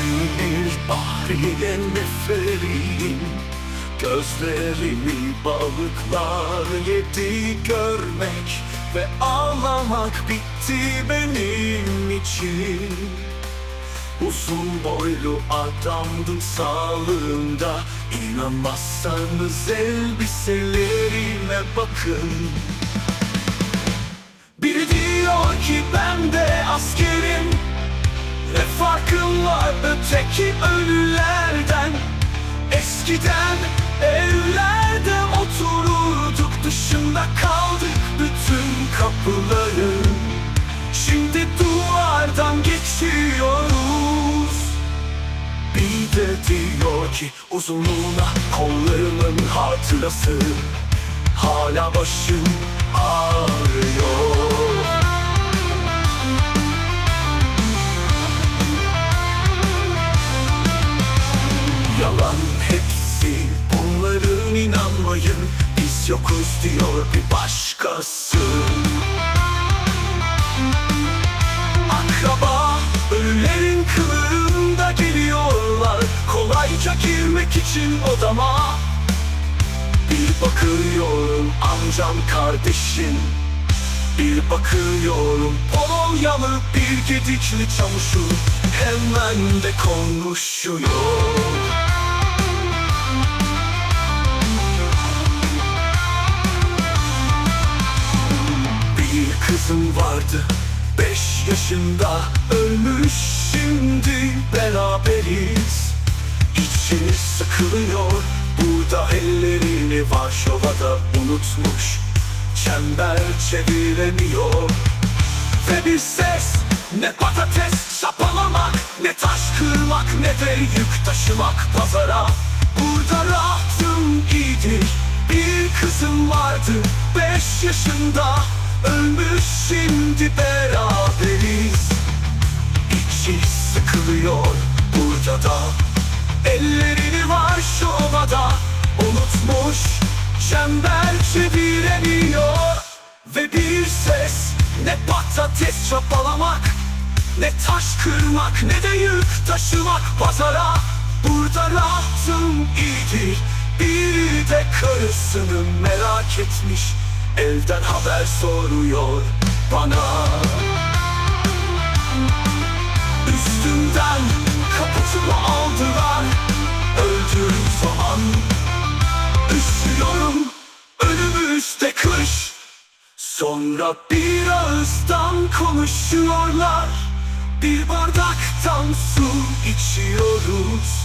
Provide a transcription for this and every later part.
Güvenir bahriye neferim Gözlerimi balıklar yedi görmek Ve ağlamak bitti benim için. Uzun boylu adamdım sağlığında İnanmazsanız elbiselerime bakın. Biri diyor ki ben de askerim öteki ölülerden Eskiden evlerde otururduk. Dışında kaldık bütün kapıların Şimdi duvardan geçiyoruz. Bir de diyor ki uzunluğuna kollarımın hatırası. Hala başım ağrıyor inanmayın Biz yokuz diyor bir başkası. Akraba ölülerin kılığında geliyorlar. Kolayca girmek için odama. Bir bakıyorum amcam kardeşim bir bakıyorum Polonyalı bir gedikli çamuşur Hemen de konuşuyor vardı Beş yaşında ölmüş şimdi beraberiz. İçi sıkılıyor Burada ellerini Varşova'da unutmuş. Çember çeviremiyor. Ve bir ses Ne patates şapalamak Ne taş kırmak Ne de yük taşımak pazara. Burada rahatım iyidir. Bir kızım vardı Beş yaşında Ölmüş şimdi beraberiz. İçi sıkılıyor burada da. Ellerini var şu ovada Unutmuş. Çember çeviremiyor. Ve bir ses Ne patates çapalamak Ne taş kırmak Ne de yük taşımak pazara. Burada rahatım iyidir. Bir de karısını merak etmiş Evden haber soruyor bana. Üstümden kaputunu aldılar Öldüğüm zaman Üşüyorum önümüzde kış. Sonra bir ağızdan konuşuyorlar. Bir bardaktan su içiyoruz.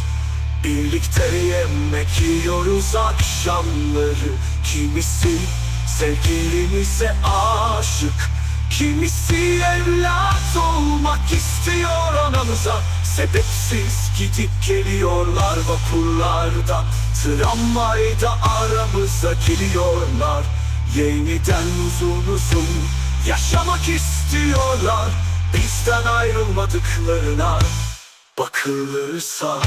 Birlikte yemek yiyoruz akşamları. Kimisi sevgilimize aşık. Kimisi evlat olmak istiyor anamıza Sebepsiz gidip geliyorlar vapurlarda. Tramvayda aramıza giriyorlar. Yeniden uzun uzun yaşamak istiyorlar. Bizden ayrılmadıklarına bakılırsa